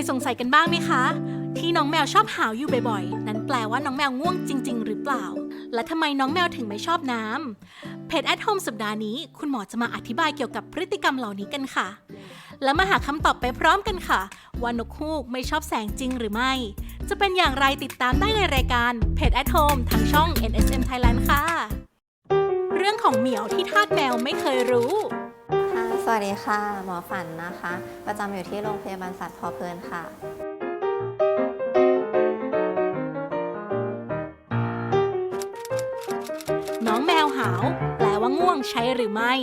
ยสงสัยกันบ้างไหมคะ ที่น้องแมวชอบหาวอยู่บ่อยๆ นั้นแปลว่าน้องแมวง่วงจริง ๆ หรือเปล่า และทำไมน้องแมวถึงไม่ชอบน้ำเพจแอทโฮมสัปดาห์นี้ คุณหมอจะมาอธิบายเกี่ยวกับพฤติกรรมเหล่านี้กันค่ะ และมาหาคำตอบไปพร้อมกันค่ะ ว่านกฮูกไม่ชอบแสงจริงหรือไม่ จะเป็นอย่างไรติดตามได้ในรายการเพจแอทโฮมทางช่อง NSM Thailand ค่ะ เรื่องของเหมียวที่ทาสแมวไม่เคยรู้ สวัสดีค่ะ หมอฝันนะคะ ประจำอยู่ที่โรงพยาบาลสัตว์พอเพลินค่ะ น้องแมวหาว แปลว่าง่วงใช่หรือไม่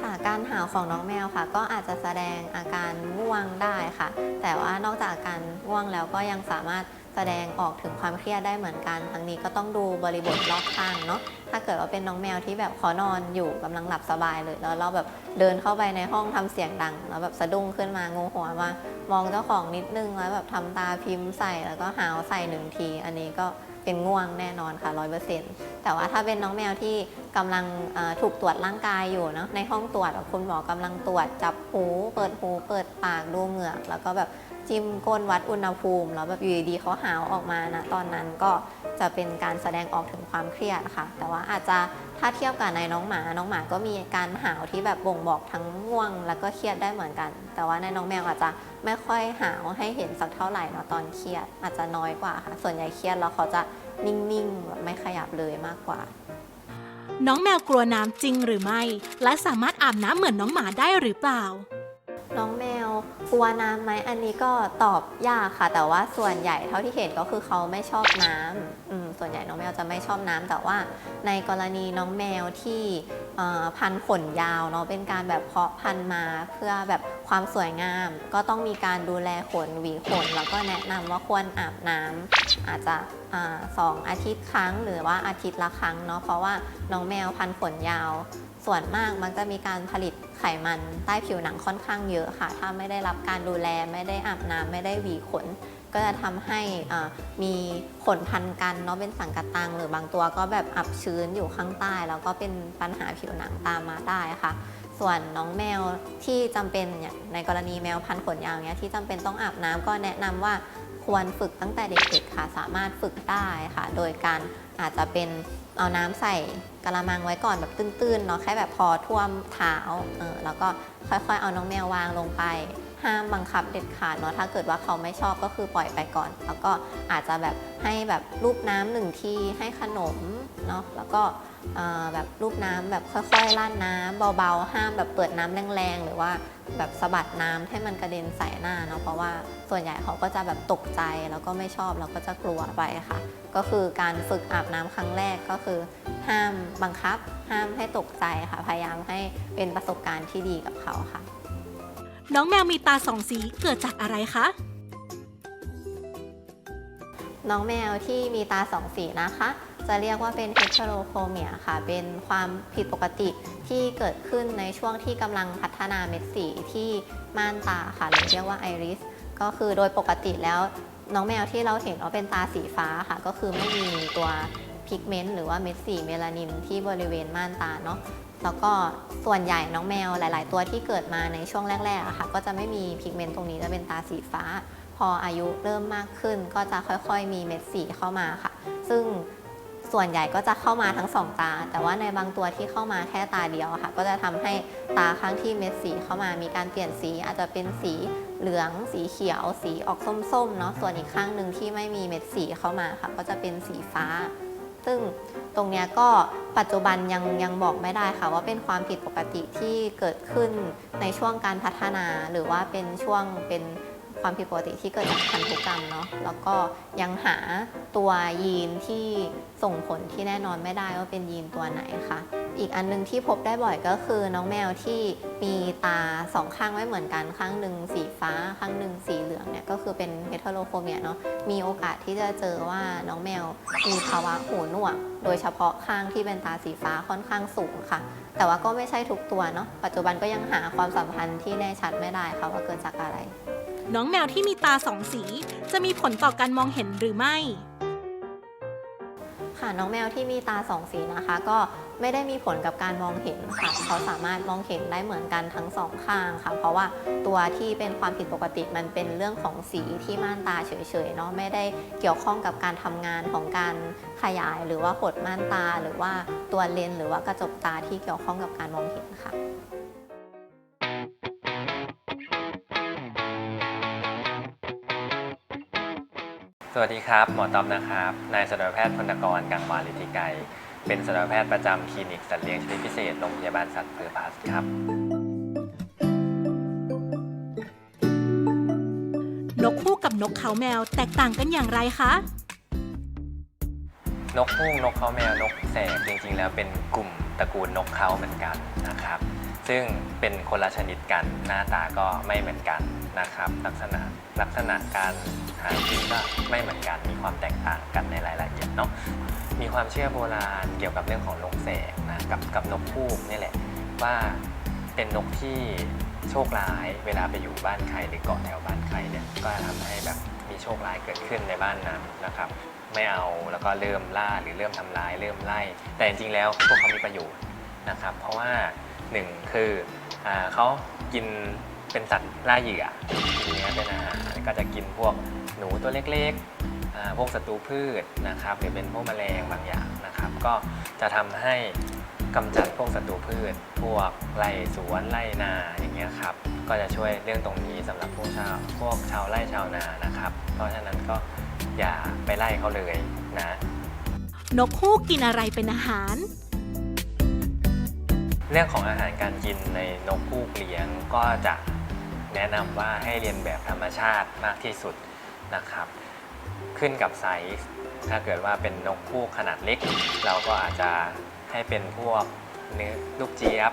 ค่ะการหาวของน้องแมวค่ะ ก็อาจจะแสดงอาการง่วงได้ค่ะ แต่ว่านอกจากอาการง่วงแล้วก็ยังสามารถ แสดงออกถึงความเครียดได้เหมือนกันทั้งนี้ก็ต้องดูบริบทรอบข้างเนาะถ้าเกิดว่าเป็นน้องแมวที่แบบขอนอนอยู่กำลังหลับสบายเลยแล้วเราแบบเดินเข้าไปในห้องทำเสียงดังแล้วแบบสะดุ้งขึ้นมางูหัวมามองเจ้าของนิดนึงแล้วแบบทำตาพิมพ์ใส่แล้วก็หาวใส่หนึ่งที อันนี้ก็เป็นง่วงแน่นอนค่ะร้อยเปอร์เซ็นต์แต่ว่าถ้าเป็นน้องแมวที่ กำลังถูกตรวจร่างกายอยู่เนาะในห้องตรวจคุณหมอกำลังตรวจจับหู เปิดหูเปิดปากดูเหงือก แล้วก็แบบจิ้มก้นวัดอุณหภูมิแล้วแบบอยู่ดีเขาหาวออกมานะตอนนั้นก็จะเป็นการแสดงออกถึงความเครียดค่ะ แต่ว่าอาจจะถ้าเทียบกับในน้องหมา น้องหมาก็มีการหาวที่แบบบ่งบอกทั้งง่วง แล้วก็เครียดได้เหมือนกัน แต่ว่าในน้องแมวอาจจะไม่ค่อยหาวให้เห็นสักเท่าไหร่เนาะตอนเครียด อาจจะน้อยกว่าค่ะส่วนใหญ่เครียดแล้วเขาจะนิ่งๆแบบไม่ขยับเลยมากกว่า น้องแมวกลัวน้ำจริงหรือไม่ และสามารถอาบน้ำเหมือนน้องหมาได้หรือเปล่า น้องแมวกลัวน้ำไหมอันนี้ก็ตอบยากค่ะ แต่ว่าส่วนใหญ่เท่าที่เห็นก็คือเขาไม่ชอบน้ำอืมส่วนใหญ่น้องแมวจะไม่ชอบน้ำแต่ว่าในกรณีน้องแมวที่ พันธุ์ขนยาวเนาะเป็นการแบบเพาะพันธุ์มาเพื่อแบบความสวยงาม ก็ต้องมีการดูแลขนหวีขน แล้วก็แนะนำว่าควรอาบน้ำอาจจะสองอาทิตย์ครั้ง หรือว่าอาทิตย์ละครั้งเนาะเพราะว่าน้องแมวพันธุ์ขนยาว ส่วนมากมันจะมีการผลิตไขมันใต้ผิวหนังค่อนข้างเยอะค่ะ ถ้าไม่ได้รับการดูแลไม่ได้อาบน้ำไม่ได้หวีขน ก็จะทำให้มีขนพันกันเนาะเป็นสังกะตังหรือบางตัวก็แบบอับชื้นอยู่ข้างใต้ แล้วก็เป็นปัญหาผิวหนังตามมาได้ค่ะ ส่วนน้องแมวที่จำเป็นอย่างในกรณีแมวพันขนยาวเนี้ยที่จำเป็นต้องอาบน้ำก็แนะนำว่าควรฝึกตั้งแต่เด็กๆค่ะ สามารถฝึกได้ค่ะ โดยการอาจจะเป็นเอาน้ำใส่กระมังไว้ก่อนแบบตื้นๆเนาะแค่แบบพอท่วมเท้าเออแล้วก็ค่อยๆ เอาน้องแมววางลงไป ห้ามบังคับเด็ดขาดเนาะถ้าเกิดว่าเขาไม่ชอบก็คือปล่อยไปก่อน แล้วก็อาจจะแบบให้แบบรูปน้ำหนึ่งทีให้ขนมเนาะแล้วก็แบบรูปน้ำแบบค่อยๆราดน้ำเบาๆ ห้ามแบบเปิดน้ำแรงๆ หรือว่าแบบสะบัดน้ำให้มันกระเด็นใส่หน้าเนาะเพราะว่าส่วนใหญ่เขาก็จะแบบตกใจแล้วก็ไม่ชอบแล้วก็จะกลัวไปค่ะ ก็คือการฝึกอาบน้ำครั้งแรกก็คือ ห้ามบังคับ ห้ามให้ตกใจค่ะ พยายามให้เป็นประสบการณ์ที่ดีกับเขาค่ะ น้องแมวมีตาสองสีเกิดจากอะไรคะ น้องแมวที่มีตาสองสีนะคะ จะเรียกว่าเป็น heterochromy ค่ะ เป็นความผิดปกติที่เกิดขึ้นในช่วงที่กำลังพัฒนาเม็ดสีที่ม่านตาค่ะหรือเรียกว่าไอริสก็คือโดยปกติแล้วน้องแมวที่เราเห็นว่าเป็นตาสีฟ้าค่ะ ก็คือไม่มีตัวพิกเมนต์หรือว่าเม็ดสีเมลานินที่บริเวณม่านตาเนาะ แล้วก็ส่วนใหญ่น้องแมวหลาย ๆ ตัวที่เกิดมาในช่วงแรกๆอะค่ะก็จะไม่มีพิกเมนต์ตรงนี้จะเป็นตาสีฟ้า พออายุเริ่มมากขึ้น ก็จะค่อยๆ มีเม็ดสีเข้ามาค่ะ ซึ่งส่วนใหญ่ก็จะเข้ามาทั้งสองตา แต่ว่าในบางตัวที่เข้ามาแค่ตาเดียวค่ะ ก็จะทำให้ตาข้างที่เม็ดสีเข้ามามีการเปลี่ยนสี อาจจะเป็นสีเหลือง สีเขียว สีออกส้มๆเนาะส่วนอีกข้างหนึ่งที่ไม่มีเม็ดสีเข้ามาค่ะ ก็จะเป็นสีฟ้า ซึ่ง ตรงนี้ก็ปัจจุบันยังยังบอกไม่ได้ค่ะ ว่าเป็นความผิดปกติที่เกิดขึ้นในช่วงการพัฒนา หรือว่าเป็นช่วงเป็นความผิดปกติที่เกิดจากพันธุกรรมเนาะแล้วก็ยังหาตัวยีนที่ส่งผลที่แน่นอนไม่ได้ว่าเป็นยีนตัวไหนค่ะ อีกอันหนึงที่พบได้บ่อยก็คือน้องแมวที่มีตาสองข้างไม่เหมือนกันข้างหนึ่งสีฟ้าข้างหนึ่งสีเหลืองเนี่ยก็คือเป็นเฮตโรโคเมียเนาะมีโอกาสที่จะเจอว่าน้องแมวมีภาวะหูหนวก โดยเฉพาะข้างที่เป็นตาสีฟ้าค่อนข้างสูงค่ะ แต่ว่าก็ไม่ใช่ทุกตัวเนาะปัจจุบันก็ยังหาความสัมพันธ์ที่แน่ชัดไม่ได้ค่ะว่าเกิดจากอะไร น้องแมวที่มีตาสองสี จะมีผลต่อการมองเห็นหรือไม่ ค่ะน้องแมวที่มีตาสองสีนะคะ ก็ไม่ได้มีผลกับการมองเห็นค่ะ เขาสามารถมองเห็นได้เหมือนกันทั้งสองข้างค่ะ เพราะว่าตัวที่เป็นความผิดปกติมันเป็นเรื่องของสีที่ม่านตาเฉยๆเนาะไม่ได้เกี่ยวข้องกับการทำงานของการขยายหรือว่าหดม่านตา หรือว่าตัวเลนส์หรือว่ากระจกตาที่เกี่ยวข้องกับการมองเห็นค่ะ สวัสดีครับ หมอต๊อบนะครับ นายสัตวแพทย์พลกรกังวาลิธิไกรเป็นสัตวแพทย์ประจำคลินิกสัตว์เลี้ยงชนิดพิเศษโรงพยาบาลสัตว์เพอร์พัสครับ นกคู่กับนกเขาแมวแตกต่างกันอย่างไรคะ นกฮูกนกเขาแมวนกแสกจริงๆ แล้วเป็นกลุ่มตระกูลนกเขาเหมือนกันนะครับ ซึ่งเป็นคนละชนิดกันหน้าตาก็ไม่เหมือนกัน นะครับ ลักษณะลักษณะการหากินก็ไม่เหมือนกันมีความแตกต่างกันในรายละเอียดเนาะมีความเชื่อโบราณเกี่ยวกับเรื่องของนกแสกนะกับกับนกฮูกนี่แหละว่าเป็นนกที่โชคร้ายเวลาไปอยู่บ้านใครหรือเกาะแถวบ้านใครเนี่ยก็ทำให้แบบมีโชคร้ายเกิดขึ้นในบ้านนั้นนะครับ ไม่เอาแล้วก็เริ่มล่าหรือเริ่มทำร้ายเริ่มไล่ แต่จริงๆแล้วพวกเขามีประโยชน์นะครับ เพราะว่าหนึ่งคืออเขากิน เป็นสัตว์ล่าเหยื่อกินเนื้อเป็นอาหารก็จะกินพวกหนูตัวเล็กๆอ่าพวกศัตรูพืชนะครับหรือเป็นพวกแมลงบางอย่างนะครับ ก็จะทำให้กำจัดพวกศัตรูพืช พวกไล่สวนไล่นาอย่างเงี้ยครับก็จะช่วยเรื่องตรงนี้สำหรับพวกชาวพวกชาวไร่ชาวนานะครับ เพราะฉะนั้นก็อย่าไปไล่เขาเลยนะนกคู่กินอะไรเป็นอาหาร เรื่องของอาหารการกินในนกคู่เลี้ยงก็จะ แนะนำว่าให้เรียนแบบธรรมชาติมากที่สุดนะครับ ขึ้นกับไซส์ถ้าเกิดว่าเป็นนกคู่ขนาดเล็ก เราก็อาจจะให้เป็นพวกเนื้อลูกเจี๊ยบ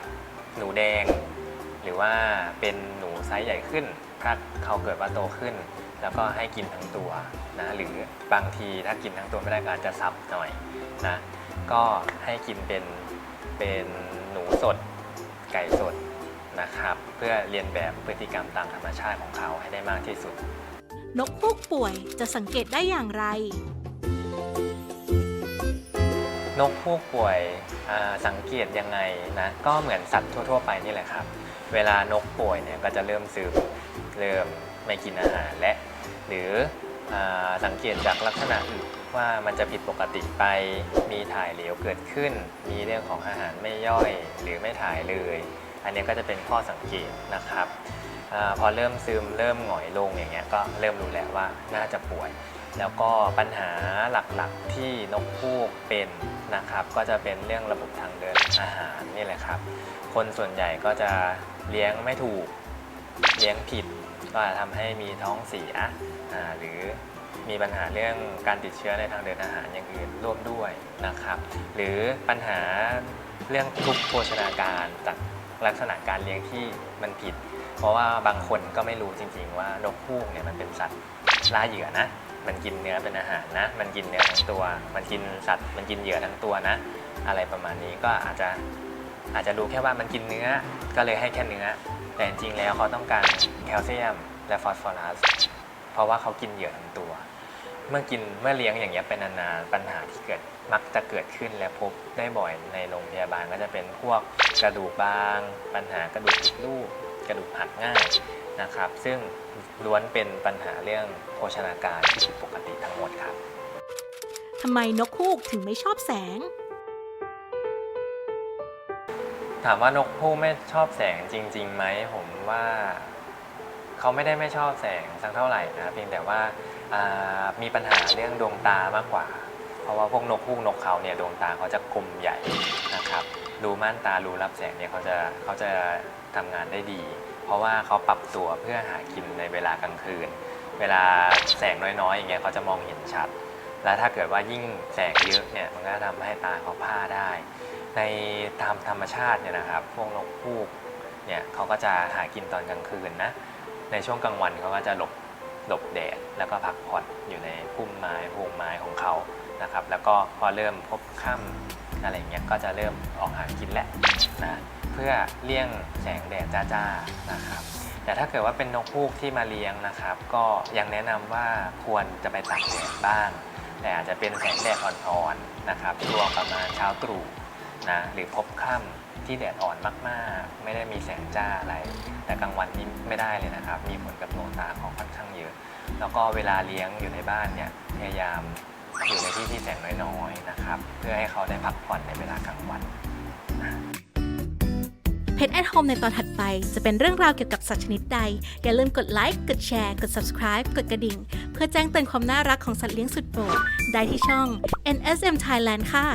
หนูแดง หรือว่าเป็นหนูไซส์ใหญ่ขึ้น ถ้าเขาเกิดว่าโตขึ้น แล้วก็ให้กินทั้งตัวนะหรือบางทีถ้ากินทั้งตัวไม่ได้ก็อาจจะซับหน่อยนะก็ให้กินเป็นเป็นหนูสดไก่สด นะครับ เพื่อเรียนแบบพฤติกรรมตามธรรมชาติของเขาให้ได้มากที่สุด นกคู่ป่วยจะสังเกตได้อย่างไร นกผู้ป่วยอ่าสังเกตยังไงนะก็เหมือนสัตว์ทั่ว ๆ ไปนี่แหละครับ เวลานกป่วยเนี่ยก็จะเริ่มซึมเริ่มไม่กินอาหารและ หรืออาสังเกตจากลักษณะอื่นว่ามันจะผิดปกติไป มีถ่ายเหลวเกิดขึ้น มีเรื่องของอาหารไม่ย่อยหรือไม่ถ่ายเลย อันนี้ก็จะเป็นข้อสังเกตนะครับอพอเริ่มซึมเริ่มหงอยลงอย่างเงี้ยก็เริ่มรู้แล้วว่าน่าจะป่วย แล้วก็ปัญหาหลักๆที่นกฮูกเป็นนะครับ ก็จะเป็นเรื่องระบบทางเดินอาหารนี่แหละครับ คนส่วนใหญ่ก็จะเลี้ยงไม่ถูกเลี้ยงผิด ก็อาจทำให้มีท้องเสียหรือมีปัญหาเรื่องการติดเชื้อในทางเดินอาหารอย่างอื่นร่วมด้วยนะครับ หรือปัญหาเรื่องทุกโภชนาการจาก ลักษณะการเลี้ยงที่มันผิด เพราะว่าบางคนก็ไม่รู้จริง ๆ ว่านกฮูกเนี่ยมันเป็นสัตว์ล่าเหยื่อนะ มันกินเนื้อเป็นอาหารนะ มันกินเนื้อทั้งตัว มันกินสัตว์ มันกินเหยื่อทั้งตัวนะ อะไรประมาณนี้ก็อาจจะอาจจะรู้แค่ว่ามันกินเนื้อ ก็เลยให้แค่เนื้อ แต่จริงๆแล้วเขาต้องการแคลเซียมและฟอสฟอรัส เพราะว่าเขากินเหยื่อทั้งตัว เมื่อกินเมื่อเลี้ยงอย่างเงี้ยเป็นนานๆปัญหาที่เกิดมักจะเกิดขึ้นและพบได้บ่อยในโรงพยาบาลก็จะเป็นพวกกระดูกบาง ปัญหากระดูกผิดรูปกระดูกหักง่ายนะครับ ซึ่งล้วนเป็นปัญหาเรื่องโภชนาการที่ผิดปกติทั้งหมดครับทำไมนกฮูกถึงไม่ชอบแสง ถามว่านกฮูกไม่ชอบแสงจริงๆไหมผมว่า เขาไม่ได้ไม่ชอบแสงสักเท่าไหร่นะเพียงแต่ว่าอ่า มีปัญหาเรื่องดวงตามากกว่า เพราะว่าพวกนกฮูกนกเขาเนี่ยดวงตาเขาจะกลมใหญ่นะครับรูม่านตารูรับแสงเนี่ยเขาจะเขาจะทำงานได้ดี เพราะว่าเขาปรับตัวเพื่อหากินในเวลากลางคืน เวลาแสงน้อยๆอย่างเงี้ยเขาจะมองเห็นชัด แล้วถ้าเกิดว่ายิ่งแสงเยอะเนี่ยมันก็ทำให้ตาเขาผ้าได้ ในตามธรรมชาติเนี่ยนะครับพวกนกฮูกเนี่ยเขาก็จะหากินตอนกลางคืนนะในช่วงกลางวันเขาก็จะหลบ หลบแดดแล้วก็พักผ่อนอยู่ในพุ่มไม้พรงไม้ของเขานะครับ แล้วก็พอเริ่มพบค่ำอะไรเงี้ยก็จะเริ่มออกหากินแหละนะเพื่อเลี่ยงแสงแดดจ้าๆนะครับแต่ถ้าเกิดว่าเป็นนกฮูกที่มาเลี้ยงนะครับ ก็ยังแนะนำว่าควรจะไปตากแดดบ้าง แต่อาจจะเป็นแสงแดดอ่อนๆนะครับช่วงประมาณเช้าตรู่ นะหรือพบค่ำที่แดดอ่อนมากๆ ไม่ได้มีแสงจ้าอะไร แต่กลางวันนี่ไม่ได้เลยนะครับ มีผลกับดวงตาของค่อนข้างเยอะ แล้วก็เวลาเลี้ยงอยู่ในบ้านเนี่ยพยายามอยู่ในที่ที่แสงน้อยๆนะครับ เพื่อให้เขาได้พักผ่อนในเวลากลางวันเพจ at home ในตอนถัดไป จะเป็นเรื่องราวเกี่ยวกับสัตว์ชนิดใด อย่าลืมกดไลค์กดแชร์ กด subscribe กดกระดิ่ง เพื่อแจ้งเตือนความน่ารักของสัตว์เลี้ยงสุดโปรดได้ที่ช่อง NSM Thailand ค่ะ